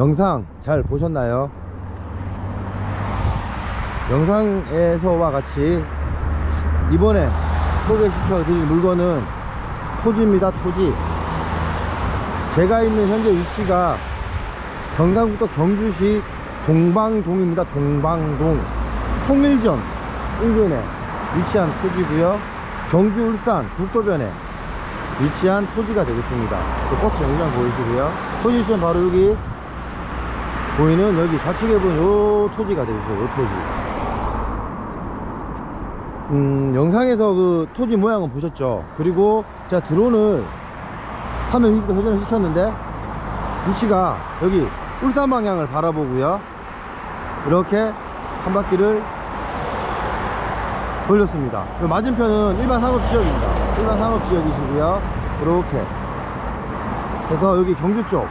영상 잘 보셨나요? 영상에서와 같이 이번에 소개시켜 드릴 물건은 토지입니다 토지. 제가 있는 현재 위치가 경상북도 경주시 동방동입니다 동방동. 통일점 인근에 위치한 토지고요. 경주 울산 국도변에 위치한 토지가 되겠습니다. 그 버스 영상 보이시고요. 토지 시점 바로 여기 보이는 여기 좌측에 보이는 요 토지가 되겠어요 요 토지 음, 영상에서 그 토지 모양은 보셨죠? 그리고 제가 드론을 화면 위로 회전을 시켰는데 위치가 여기 울산 방향을 바라보고요. 이렇게 한 바퀴를 돌렸습니다. 그 맞은편은 일반 상업 지역입니다. 일반 상업 지역이시고요. 이렇게 그래서 여기 경주 쪽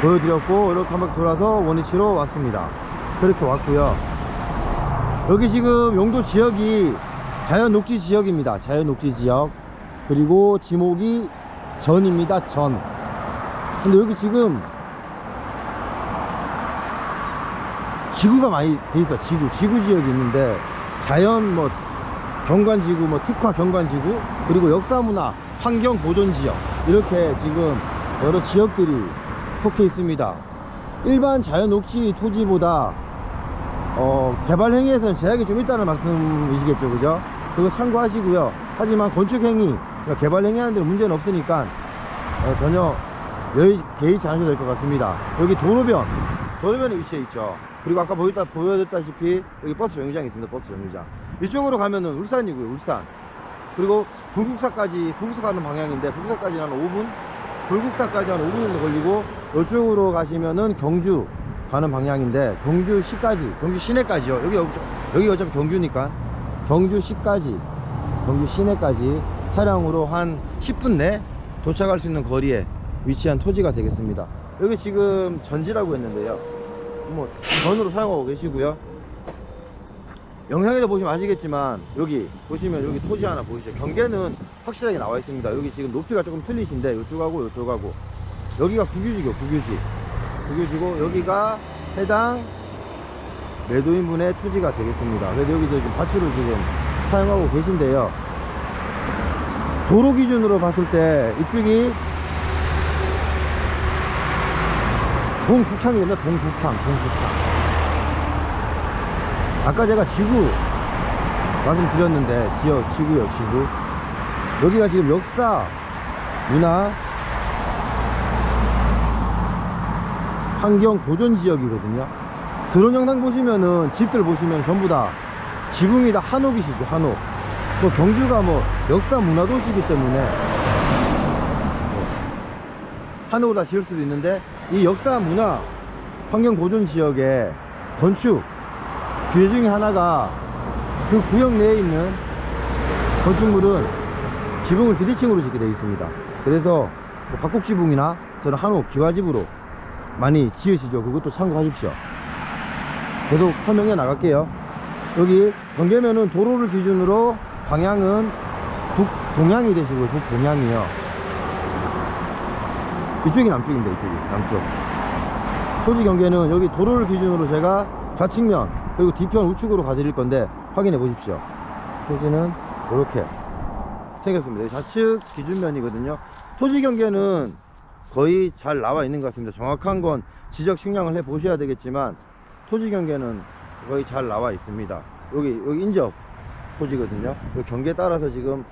보여드렸고 이렇게 한 바퀴 돌아서 원위치로 왔습니다. 그렇게 왔고요. 여기 지금 용도 지역이 자연 녹지 지역입니다. 자연 녹지 지역. 그리고 지목이 전입니다. 전. 근데 여기 지금 지구가 많이 돼 있다. 지구. 지구 지역이 있는데 자연 뭐 경관지구, 뭐 특화 경관지구, 그리고 역사문화, 환경 보존 지역 이렇게 지금 여러 지역들이 속해 있습니다. 일반 자연 녹지 토지보다 어, 개발 행위에서는 제약이 좀 있다는 말씀이시겠죠, 그죠? 그거 참고하시고요. 하지만 건축 행위, 그러니까 개발 행위하는 데는 문제는 없으니까 어, 전혀 여의 개의치 않으셔도 될 것 같습니다. 여기 도로변, 도로변에 위치해 있죠. 그리고 아까 보였다, 보여줬다시피 여기 버스 정류장이 있습니다, 버스 정류장. 이쪽으로 가면은 울산이고요, 울산. 그리고 불국사까지, 불국사 가는 방향인데, 불국사까지 한 5분? 불국사까지 한 5분 정도 걸리고, 이쪽으로 가시면은 경주 가는 방향인데, 경주시까지, 경주 시내까지요. 여기, 여기, 어차피 경주니까. 경주시까지, 경주 시내까지 차량으로 한 10분 내 도착할 수 있는 거리에 위치한 토지가 되겠습니다. 여기 지금 전지라고 했는데요. 뭐, 전으로 사용하고 계시고요. 영상에서 보시면 아시겠지만 여기 보시면 여기 토지 하나 보이시죠 경계는 확실하게 나와 있습니다 여기 지금 높이가 조금 틀리신데 이쪽하고 이쪽하고 여기가 국유지고 국유지. 국유지고 여기가 해당 매도인분의 토지가 되겠습니다. 그래서 여기서 지금 밭으로 지금 사용하고 계신데요. 도로 기준으로 봤을 때 이쪽이 동북창이 됩니다 동북창 동북창. 아까 제가 지구 말씀드렸는데 지역 지구요 지구. 여기가 지금 역사 문화 환경 보존 지역이거든요 드론 영상 보시면은 집들 보시면 전부 다 지붕이 다 한옥이시죠 한옥 뭐 경주가 뭐 역사 문화 도시이기 때문에 뭐 한옥을 다 지을 수도 있는데 이 역사 문화 환경 보존 지역에 건축 규제 중에 하나가 그 구역 내에 있는 건축물은 지붕을 드리층으로 짓게 되어 있습니다. 그래서 뭐 박곡 지붕이나 저는 한옥 기와집으로 많이 지으시죠. 그것도 참고하십시오. 계속 설명해 나갈게요. 여기 경계면은 도로를 기준으로 방향은 북동향이 되시고요. 북동향이요. 이쪽이 남쪽입니다. 이쪽이 남쪽. 토지 경계는 여기 도로를 기준으로 제가 좌측면 그리고 뒤편 우측으로 가드릴 건데 확인해 보십시오 토지는 이렇게 생겼습니다 좌측 기준면이거든요 토지 경계는 거의 잘 나와 있는 것 같습니다. 정확한 건 지적 측량을 해 보셔야 되겠지만 토지 경계는 거의 잘 나와 있습니다. 여기 여기 인접 토지거든요. 이 경계에 따라서 지금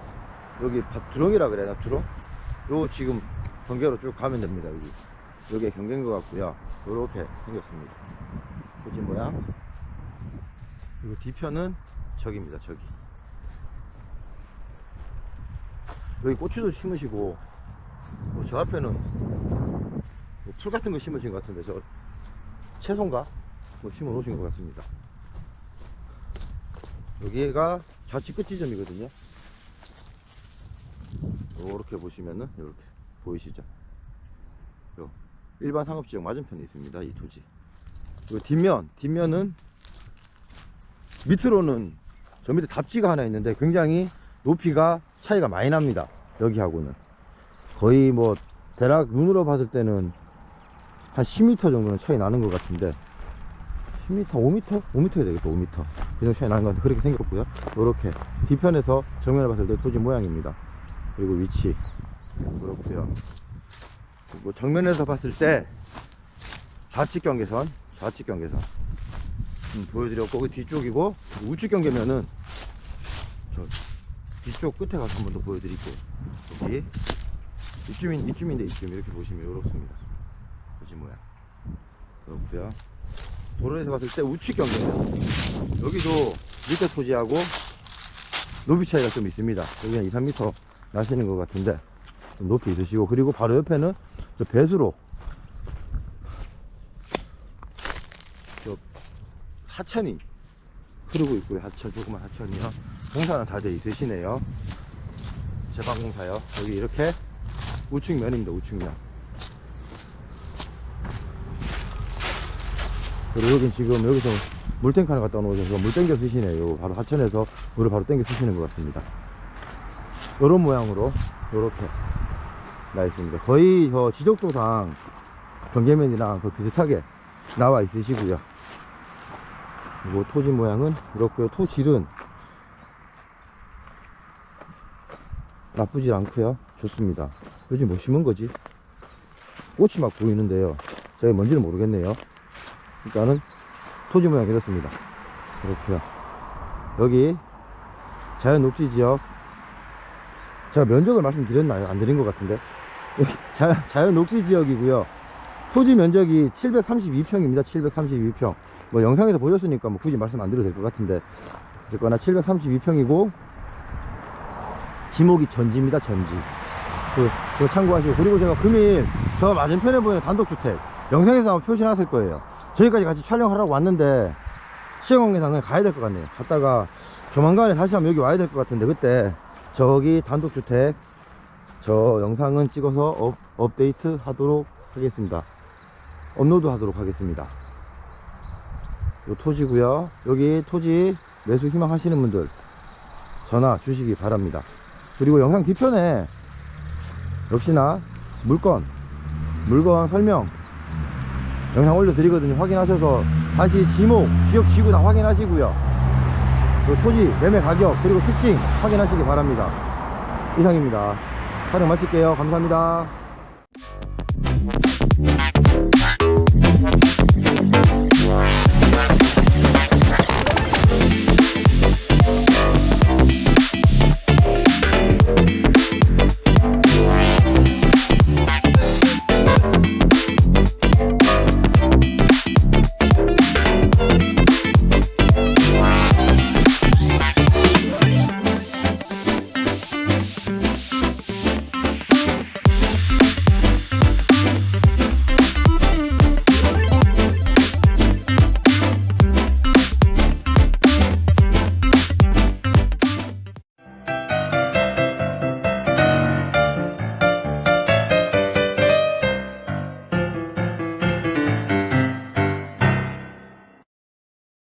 여기 밭- 두렁이라 그래야 되나 두렁 요 지금 경계로 쭉 가면 됩니다. 여기. 여기에 경계인 것 같고요. 요렇게 생겼습니다. 토지 모양? 그리고 뒤편은 저기입니다. 저기 여기 고추도 심으시고 뭐저 앞에는 뭐 풀 같은 거 심으신 것 같은데 저 채소인가? 뭐 심어 놓으신 것 같습니다 여기가 좌측 끝 지점이거든요 이렇게 보시면은 이렇게 보이시죠 요 일반 상업지역 맞은편에 있습니다 이 토지 그리고 뒷면 뒷면은 밑으로는 저 밑에 답지가 하나 있는데 굉장히 높이가 차이가 많이 납니다. 여기하고는. 거의 뭐 대략 눈으로 봤을 때는 한 10m 정도는 차이 나는 것 같은데 10m, 5m? 5m 야 되겠다 5m 그 정도 차이 나는 것 같은데 그렇게 생겼고요. 이렇게 뒤편에서 정면을 봤을 때 토지 모양입니다. 그리고 위치. 그렇고요. 그리고 정면에서 봤을 때 좌측 경계선 좌측 경계선. 음, 보여드렸고 그 뒤쪽이고 우측 경계면은 저 뒤쪽 끝에 가서 한 번 더 보여드릴게요. 여기 이쯤인, 이쯤인데 이쯤 이렇게 보시면 이렇습니다. 토지 모양. 그렇고요. 도로에서 봤을 때 우측 경계면 여기도 밑에 토지하고 높이 차이가 좀 있습니다. 여기 한 2, 3m 나시는 것 같은데 좀 높이 있으시고 그리고 바로 옆에는 저 배수로 저 하천이 흐르고 있고요. 하천 조그만 하천이요. 공사는 다 돼 있으시네요. 제방공사요. 여기 이렇게 우측면입니다 우측면. 그리고 여긴 지금 여기서 물탱크 하나 갖다 놓으셔서 물 땡겨 쓰시네요. 바로 하천에서 물을 바로 땡겨 쓰시는 것 같습니다. 이런 모양으로 이렇게 나 있습니다. 거의 저 지적도상 경계면이랑 그 비슷하게 나와 있으시고요. 그리고 토지 모양은 이렇고요. 토질은 나쁘지 않고요 좋습니다. 요즘 뭐 심은 거지? 꽃이 막 보이는데요. 제가 뭔지는 모르겠네요. 일단은 토지 모양 이렇습니다. 그렇고요 여기 자연 녹지 지역. 제가 면적을 말씀드렸나요? 안 드린 것 같은데. 자연, 자연 녹지 지역이고요. 토지 면적이 732평입니다. 732평. 뭐 영상에서 보셨으니까 뭐 굳이 말씀 안 드려도 될 것 같은데. 어쨌거나 732평이고 지목이 전지입니다. 전지 그, 그거 참고하시고. 그리고 제가 금일 저 맞은편에 보이는 단독주택 영상에서 한번 표시해놨을 거예요. 저기까지 같이 촬영하라고 왔는데 시행관계상 그냥 가야 될 것 같네요. 갔다가 조만간에 다시 한번 여기 와야 될 것 같은데 그때 저기 단독주택 저 영상은 찍어서 업, 업데이트 하도록 하겠습니다. 업로드 하도록 하겠습니다. 요 토지고요. 여기 토지 매수 희망하시는 분들 전화 주시기 바랍니다. 그리고 영상 뒤편에 역시나 물건 물건 설명. 영상 올려드리거든요. 확인하셔서 다시 지목 지역 지구 다 확인하시고요. 그 토지 매매 가격 그리고 특징 확인하시기 바랍니다. 이상입니다. 촬영 마칠게요. 감사합니다